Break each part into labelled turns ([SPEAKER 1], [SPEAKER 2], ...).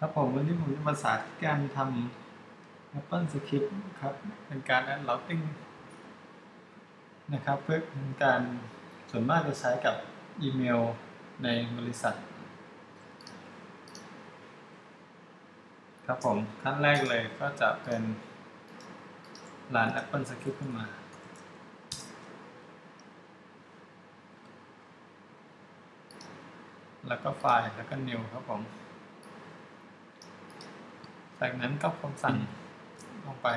[SPEAKER 1] ครับผมวันนี้ผมจะมาสาธิตการทำ Apple Script ครับ เป็นการ a d routing นะครับ เพื่อเป็นการส่วนมากจะใช้กับอีเมลในบริษัท ครับผมขั้นแรกเลยก็จะเป็นร้าน Apple Script ขึ้นมาแล้วก็ไฟล์ แล้วก็ new ครับผม จากนั้นก็คำสั่งลงไป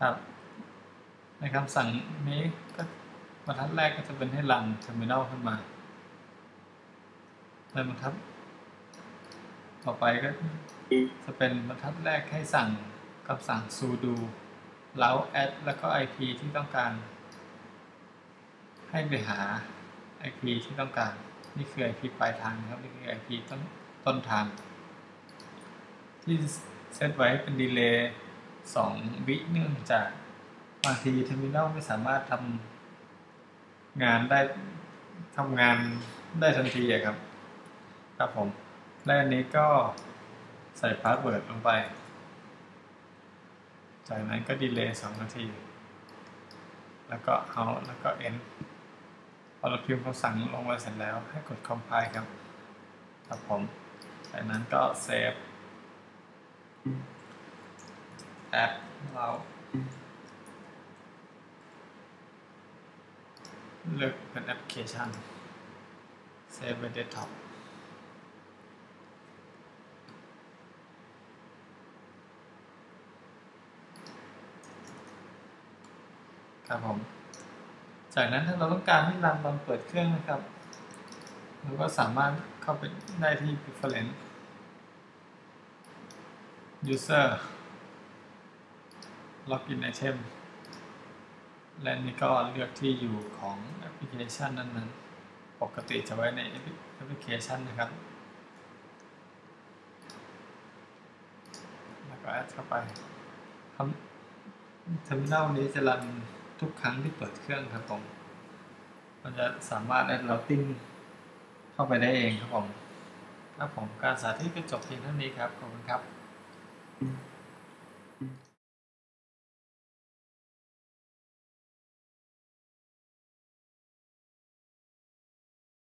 [SPEAKER 1] ครับ ในคำสั่งนี้ก็บรรทัดแรกก็จะเป็นให้รัน terminal ขึ้นมาในบรรทัดต่อไปก็จะเป็นบรรทัดแรกให้สั่งคำสั่ง sudo แล้ว add แล้วก็ IP ที่ต้องการ ให้ไปหา IP ที่ต้องการ นี่คือ IP ปลายทางนะครับ นี่คือ IP ต้นต้นทาง ที่เซตไว้เป็นดีเลย์2วิเนื่องจากบางทีเทอร์มินอลไม่สามารถทำงานได้ทำงานได้ทันทีครับ ครับผม และอันนี้ก็ใส่พาสเวิร์ดลงไป จากนั้นก็ดีเลย์2นาที แล้วก็เอาแล้วก็เอนพอเราพิมพ์คำสั่งลงมาเสร็จแล้วให้กด compile ครับ ครับผม จากนั้นก็เซฟ แอปเราเลือกเป็นแอปพลิเคชันเซฟไว้เดสก์ท็อปครับผม จากนั้นถ้าเราต้องการให้รันตอนเปิดเครื่องนะครับ เราก็สามารถเข้าไปได้ที่ preference user login item และนี่ก็เลือกที่อยู่ของแอปพลิเคชันนั้น ๆ ปกติจะไว้ในแอปพลิเคชันนะครับ แล้วก็แอดเข้าไปทำเทอร์มินอลนี้จะรันทุกครั้งที่เปิดเครื่องครับผมมันจะสามารถแอด routing เข้าไปได้เองครับผมครับผมการสาธิตก็จบเพียงเท่านี้ครับ ขอบคุณครับ Mm-hmm.